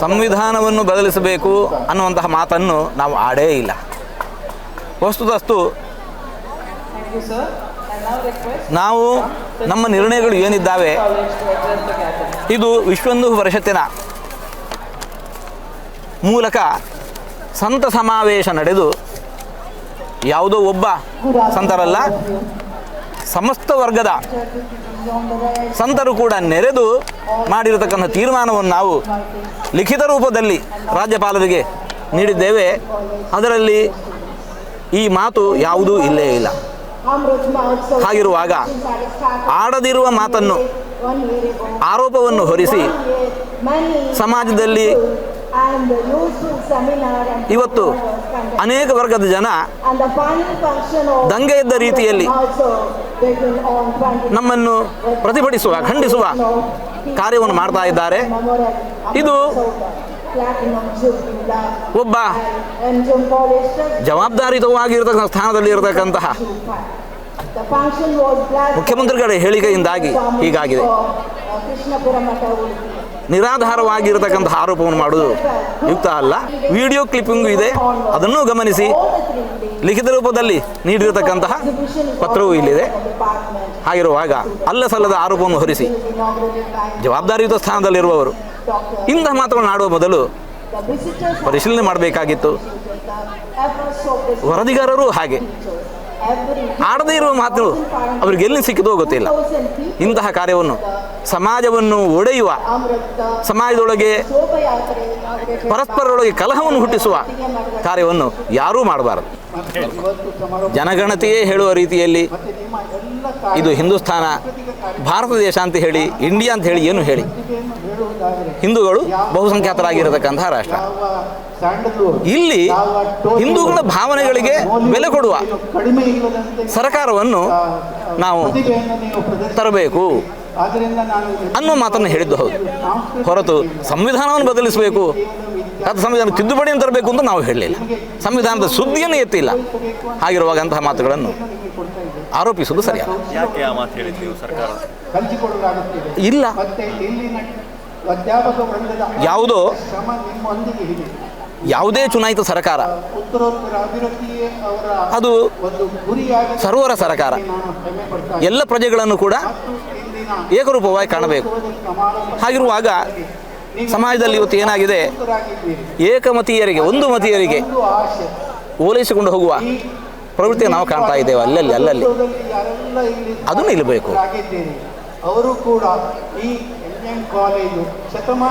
ಸಂವಿಧಾನವನ್ನು ಬದಲಿಸಬೇಕು ಅನ್ನುವಂತಹ ಮಾತನ್ನು ನಾವು ಆಡೇ ಇಲ್ಲ ವಸ್ತುತಸ್ತು ನಾವು ನಮ್ಮ ನಿರ್ಣಯಗಳು ಏನಿದ್ದಾವೆ. ಇದು ವಿಶ್ವಂದು ಪರಿಷತ್ತಿನ ಮೂಲಕ ಸಂತ ಸಮಾವೇಶ ನಡೆದು ಯಾವುದೋ ಒಬ್ಬ ಸಂತರಲ್ಲ, ಸಮಸ್ತ ವರ್ಗದ ಸಂತರು ಕೂಡ ನೆರೆದು ಮಾಡಿರತಕ್ಕಂಥ ತೀರ್ಮಾನವನ್ನು ನಾವು ಲಿಖಿತ ರೂಪದಲ್ಲಿ ರಾಜ್ಯಪಾಲರಿಗೆ ನೀಡಿದ್ದೇವೆ. ಅದರಲ್ಲಿ ಈ ಮಾತು ಯಾವುದೂ ಇಲ್ಲೇ ಇಲ್ಲ. ಹಾಗಿರುವಾಗ ಆಡದಿರುವ ಮಾತನ್ನು, ಆರೋಪವನ್ನು ಹೊರಿಸಿ ಸಮಾಜದಲ್ಲಿ ಇವತ್ತು ಅನೇಕ ವರ್ಗದ ಜನ ದಂಗೆ ಇದ್ದ ರೀತಿಯಲ್ಲಿ ನಮ್ಮನ್ನು ಪ್ರತಿಭಟಿಸುವ ಖಂಡಿಸುವ ಕಾರ್ಯವನ್ನು ಮಾಡ್ತಾ ಇದ್ದಾರೆ. ಇದು ಒಬ್ಬ ಜವಾಬ್ದಾರಿತವಾಗಿರತಕ್ಕಂಥ ಸ್ಥಾನದಲ್ಲಿ ಇರತಕ್ಕಂತಹ ಮುಖ್ಯಮಂತ್ರಿಗಳ ಹೇಳಿಕೆಯಿಂದಾಗಿ ಹೀಗಾಗಿದೆ. ನಿರಾಧಾರವಾಗಿರತಕ್ಕಂತಹ ಆರೋಪವನ್ನು ಮಾಡುವುದು ಯುಕ್ತ ಅಲ್ಲ. ವಿಡಿಯೋ ಕ್ಲಿಪ್ಪಿಂಗು ಇದೆ. ಅದನ್ನು ಗಮನಿಸಿ. ಲಿಖಿತ ರೂಪದಲ್ಲಿ ನೀಡಿರತಕ್ಕಂತಹ ಪತ್ರವೂ ಇಲ್ಲಿದೆ. ಹಾಗಿರುವಾಗ ಅಲ್ಲ ಸಲ್ಲದ ಆರೋಪವನ್ನು ಹೊರಿಸಿ ಜವಾಬ್ದಾರಿಯುತ ಸ್ಥಾನದಲ್ಲಿರುವವರು. ಇಂತಹ ಮಾತುಗಳನ್ನು ಆಡುವ ಮೊದಲು ಪರಿಶೀಲನೆ ಮಾಡಬೇಕಾಗಿತ್ತು. ವರದಿಗಾರರು ಹಾಗೆ. ಆಡದೇ ಇರುವ ಮಾತು ಅವ್ರಿಗೆ ಎಲ್ಲಿ ಸಿಕ್ಕಿದೋ ಗೊತ್ತಿಲ್ಲ. ಇಂತಹ ಕಾರ್ಯವನ್ನು ಸಮಾಜವನ್ನು ಒಡೆಯುವ, ಸಮಾಜದೊಳಗೆ ಪರಸ್ಪರರೊಳಗೆ ಕಲಹವನ್ನು ಹುಟ್ಟಿಸುವ ಕಾರ್ಯವನ್ನು ಯಾರೂ ಮಾಡಬಾರದು. ಜನಗಣತಿಯೇ ಹೇಳುವ ರೀತಿಯಲ್ಲಿ ಇದು ಹಿಂದೂಸ್ತಾನ ಭಾರತ ದೇಶ ಅಂತ ಹೇಳಿ, ಇಂಡಿಯಾ ಅಂತ ಹೇಳಿ ಏನು ಹೇಳಿ. ಹಿಂದೂಗಳು ಬಹುಸಂಖ್ಯಾತರಾಗಿರತಕ್ಕಂತಹ ರಾಷ್ಟ್ರ. ಇಲ್ಲಿ ಹಿಂದೂಗಳ ಭಾವನೆಗಳಿಗೆ ಬೆಲೆ ಕೊಡುವ ಸರ್ಕಾರವನ್ನು ನಾವು ತರಬೇಕು ಅನ್ನುವ ನಾನು ಅನ್ನೋ ಮಾತನ್ನು ಹೇಳಿದ್ದು ಹೌದು. ಹೊರತು ಸಂವಿಧಾನವನ್ನು ಬದಲಿಸಬೇಕು ಅಥವಾ ಸಂವಿಧಾನ ತಿದ್ದುಪಡಿಯನ್ನು ತರಬೇಕು ಅಂತ ನಾವು ಹೇಳಲಿಲ್ಲ. ಸಂವಿಧಾನದ ಸುದ್ದಿಯನ್ನು ಎತ್ತಿಲ್ಲ. ಹಾಗಿರುವಾಗ ಅಂತಹ ಮಾತುಗಳನ್ನು ಆರೋಪಿಸುವುದು ಸರಿಯಲ್ಲ. ಇಲ್ಲ. ಯಾವುದೋ ಯಾವುದೇ ಚುನಾಯಿತ ಸರ್ಕಾರ. ಅದು ಸರ್ವರ ಸರ್ಕಾರ. ಎಲ್ಲ ಪ್ರಜೆಗಳನ್ನು ಕೂಡ ಏಕರೂಪವಾಗಿ ಕಾಣಬೇಕು. ಹಾಗಿರುವಾಗ ಸಮಾಜದಲ್ಲಿ ಇವತ್ತು ಏನಾಗಿದೆ? ಏಕಮತೀಯರಿಗೆ ಒಂದು ಮತೀಯರಿಗೆ ಓಲೈಸಿಕೊಂಡು ಹೋಗುವ ಪ್ರವೃತ್ತಿಯನ್ನು ನಾವು ಕಾಣ್ತಾ ಇದ್ದೇವೆ. ಅಲ್ಲಲ್ಲಿ ಅಲ್ಲಲ್ಲಿ. ಅದು ನಿಲ್ಲಬೇಕು ಅವರು ಕೂಡ ಈ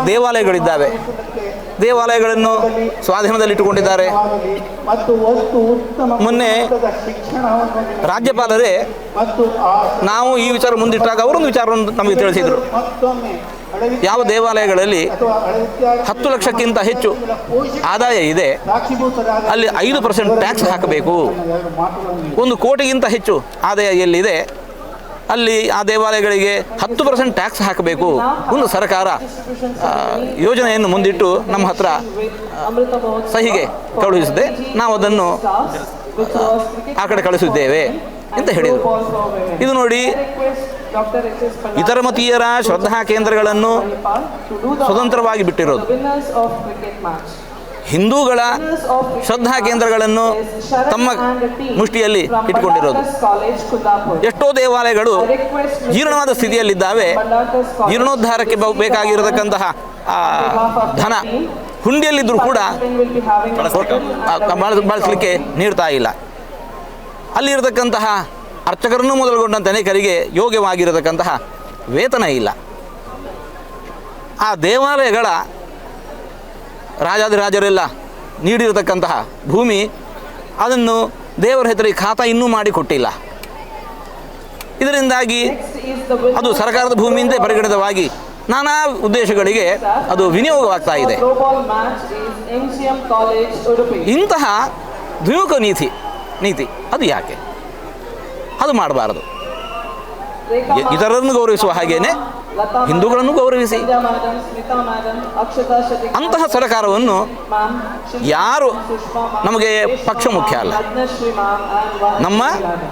ದೇವಾಲಯಗಳಿದ್ದಾವೆ. ದೇವಾಲಯಗಳನ್ನು ಸ್ವಾಧೀನದಲ್ಲಿಟ್ಟುಕೊಂಡಿದ್ದಾರೆ. ಮೊನ್ನೆ ರಾಜ್ಯಪಾಲರೇ ನಾವು ಈ ವಿಚಾರ ಮುಂದಿಟ್ಟಾಗ ಅವರೊಂದು ವಿಚಾರವನ್ನು ನಮಗೆ ತಿಳಿಸಿದರು. ಯಾವ ದೇವಾಲಯಗಳಲ್ಲಿ ಹತ್ತು ಲಕ್ಷಕ್ಕಿಂತ ಹೆಚ್ಚು ಆದಾಯ ಇದೆ ಅಲ್ಲಿ ಐದು ಪರ್ಸೆಂಟ್ ಟ್ಯಾಕ್ಸ್ ಹಾಕಬೇಕು. ಒಂದು ಕೋಟಿಗಿಂತ ಹೆಚ್ಚು ಆದಾಯ ಎಲ್ಲಿದೆ? ಅಲ್ಲಿ ಆ ದೇವಾಲಯಗಳಿಗೆ ಹತ್ತು ಪರ್ಸೆಂಟ್ ಟ್ಯಾಕ್ಸ್ ಹಾಕಬೇಕು. ಒಂದು ಸರ್ಕಾರ ಯೋಜನೆಯನ್ನು ಮುಂದಿಟ್ಟು ನಮ್ಮ ಹತ್ರ ಸಹಿಗೆ ಕಳುಹಿಸಿದೆ. ನಾವು ಅದನ್ನು, ಆ ಕಡೆ ಕಳಿಸಿದ್ದೇವೆ ಅಂತ ಹೇಳಿದರು. ಇದು ನೋಡಿ, ಇತರ ಮತೀಯರ ಶ್ರದ್ಧಾ ಕೇಂದ್ರಗಳನ್ನು ಸ್ವತಂತ್ರವಾಗಿ ಬಿಟ್ಟಿರೋದು. ಹಿಂದೂಗಳ ಶ್ರದ್ಧಾ ಕೇಂದ್ರಗಳನ್ನು ತಮ್ಮ ಮುಷ್ಟಿಯಲ್ಲಿ ಇಟ್ಕೊಂಡಿರೋದು. ಎಷ್ಟೋ ದೇವಾಲಯಗಳು ಜೀರ್ಣವಾದ ಸ್ಥಿತಿಯಲ್ಲಿದ್ದಾವೆ. ಜೀರ್ಣೋದ್ಧಾರಕ್ಕೆ ಬೇಕಾಗಿರತಕ್ಕಂತಹ ಧನ ಹುಂಡಿಯಲ್ಲಿದ್ದರೂ ಕೂಡ ಬಳಸಲಿಕ್ಕೆ ನೀಡ್ತಾ ಇಲ್ಲ. ಅಲ್ಲಿರತಕ್ಕಂತಹ ಅರ್ಚಕರನ್ನು ಮೊದಲುಗೊಂಡಂತೆ ಅನೇಕರಿಗೆ ಯೋಗ್ಯವಾಗಿರತಕ್ಕಂತಹ ವೇತನ ಇಲ್ಲ. ಆ ದೇವಾಲಯಗಳ ರಾಜಾದಿರಾಜರೆಲ್ಲ ನೀಡಿರತಕ್ಕಂತಹ ಭೂಮಿ, ಅದನ್ನು ದೇವರ ಹೆಸರಿಗೆ ಖಾತಾ ಇನ್ನೂ ಮಾಡಿ ಕೊಟ್ಟಿಲ್ಲ. ಇದರಿಂದಾಗಿ ಅದು ಸರ್ಕಾರದ ಭೂಮಿಯಿಂದ ಪರಿಗಣಿತವಾಗಿ ನಾನಾ ಉದ್ದೇಶಗಳಿಗೆ ಅದು ವಿನಿಯೋಗವಾಗ್ತಾ ಇದೆ. ಇಂತಹ ದ್ವಿಮುಖ ನೀತಿ ನೀತಿ, ಅದು ಯಾಕೆ? ಅದು ಮಾಡಬಾರದು. ಇತರರನ್ನು ಗೌರವಿಸುವ ಹಾಗೇನೆ ಹಿಂದೂಗಳನ್ನು ಗೌರವಿಸಿ. ಅಂತಹ ಸರಕಾರವನ್ನು ಯಾರು ನಮಗೆ ಪಕ್ಷ ಮುಖ್ಯ ಅಲ್ಲ. ನಮ್ಮ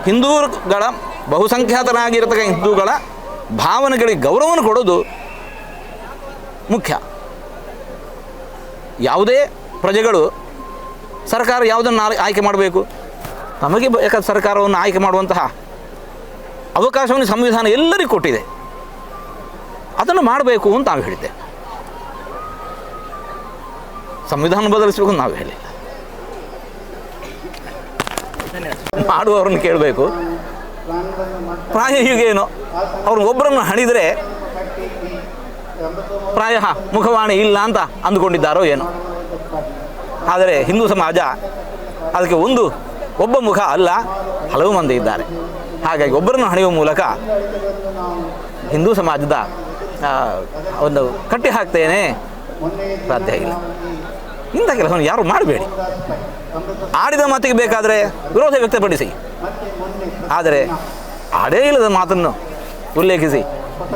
ಹಿಂದೂಗಳ ಬಹುಸಂಖ್ಯಾತರಾಗಿರತಕ್ಕ ಹಿಂದೂಗಳ ಭಾವನೆಗಳಿಗೆ ಗೌರವವನ್ನು ಕೊಡೋದು ಮುಖ್ಯ. ಯಾವುದೇ ಪ್ರಜೆಗಳು ಸರ್ಕಾರ ಯಾವುದನ್ನು ಆಯ್- ಆಯ್ಕೆ ಮಾಡಬೇಕು? ತಮಗೆ ಬೇಕಾದ ಸರ್ಕಾರವನ್ನು ಆಯ್ಕೆ ಮಾಡುವಂತಹ ಅವಕಾಶವನ್ನು ಸಂವಿಧಾನ ಎಲ್ಲರಿಗೂ ಕೊಟ್ಟಿದೆ. ಅದನ್ನು ಮಾಡಬೇಕು ಅಂತ ನಾವು ಹೇಳಿದ್ದೆ. ಸಂವಿಧಾನ ಬದಲಿಸಬೇಕು ಅಂತ ನಾವು ಹೇಳಿಲ್ಲ ಮಾಡುವವ್ರನ್ನ ಕೇಳಬೇಕು. ಪ್ರಾಯ ಹೀಗೇನು ಅವ್ರನ್ನ ಒಬ್ಬರನ್ನು ಹಣಿದ್ರೆ ಪ್ರಾಯ ಮುಖವಾಣಿ ಇಲ್ಲ ಅಂತ ಅಂದುಕೊಂಡಿದ್ದಾರೋ ಏನೋ. ಆದರೆ ಹಿಂದೂ ಸಮಾಜ ಅದಕ್ಕೆ ಒಂದು, ಒಬ್ಬ ಮುಖ ಅಲ್ಲ, ಹಲವು ಮಂದಿ ಇದ್ದಾರೆ. ಹಾಗಾಗಿ ಒಬ್ಬರನ್ನು ಹಣಿಯುವ ಮೂಲಕ ಹಿಂದೂ ಸಮಾಜದ ಒಂದು ಕಟ್ಟಿ ಹಾಕ್ತೇನೆ. ಸಾಧ್ಯ ಆಗಿಲ್ಲ ಇಂಥ ಕೆಲಸವನ್ನು ಯಾರು ಮಾಡಬೇಡಿ. ಆಡಿದ ಮಾತಿಗೆ ಬೇಕಾದರೆ ವಿರೋಧ ವ್ಯಕ್ತಪಡಿಸಿ. ಆದರೆ ಆಡೇ ಇಲ್ಲದ ಮಾತನ್ನು ಉಲ್ಲೇಖಿಸಿ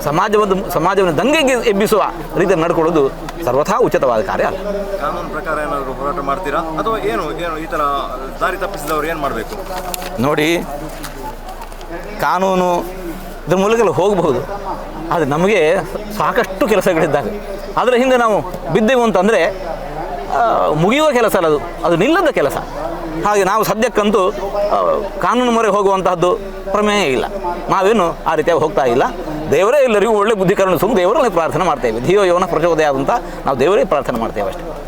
ಸಮಾಜವನ್ನು ಸಮಾಜವನ್ನು ದಂಗೆಗೆ ಎಬ್ಬಿಸುವ ರೀತಿಯಲ್ಲಿ ನಡ್ಕೊಳ್ಳೋದು ಸರ್ವಥಾ ಉಚಿತವಾದ ಕಾರ್ಯ ಅಲ್ಲ. ಕಾನೂನು ಪ್ರಕಾರ ಏನಾದರೂ ಹೋರಾಟ ಮಾಡ್ತೀರಾ? ಅಥವಾ ಏನು ಏನು ಈ ಥರ ದಾರಿ ತಪ್ಪಿಸಿದವರು ಏನು ಮಾಡಬೇಕು? ನೋಡಿ ಕಾನೂನು ಇದ್ರ ಮೂಲಕ ಹೋಗಬಹುದು. ಆದರೆ ನಮಗೆ ಸಾಕಷ್ಟು ಕೆಲಸಗಳಿದ್ದಾವೆ. ಅದರ ಹಿಂದೆ ನಾವು ಬಿದ್ದೆವು ಅಂತಂದರೆ ಮುಗಿಯುವ ಕೆಲಸ ಅಲ್ಲ ಅದು. ಅದು ನಿಲ್ಲದ ಕೆಲಸ. ಹಾಗೆ ನಾವು ಸದ್ಯಕ್ಕಂತೂ ಕಾನೂನು ಮೊರೆ ಹೋಗುವಂತಹದ್ದು ಪ್ರಮೇಯ ಇಲ್ಲ. ನಾವೇನು ಆ ರೀತಿಯಾಗಿ ಹೋಗ್ತಾ ಇಲ್ಲ. ದೇವರೇ ಎಲ್ಲರಿಗೂ ಒಳ್ಳೆ ಬುದ್ಧಿ ಸುಮ್ಮನೆ ದೇವರಲ್ಲಿ ಪ್ರಾರ್ಥನೆ ಮಾಡ್ತೇವೆ ಧಿಯೋ ಯೋನ ಪ್ರಚೋದಯ ಆದಂಥ ನಾವು ದೇವರೇ ಪ್ರಾರ್ಥನೆ ಮಾಡ್ತೇವೆ ಅಷ್ಟೇ.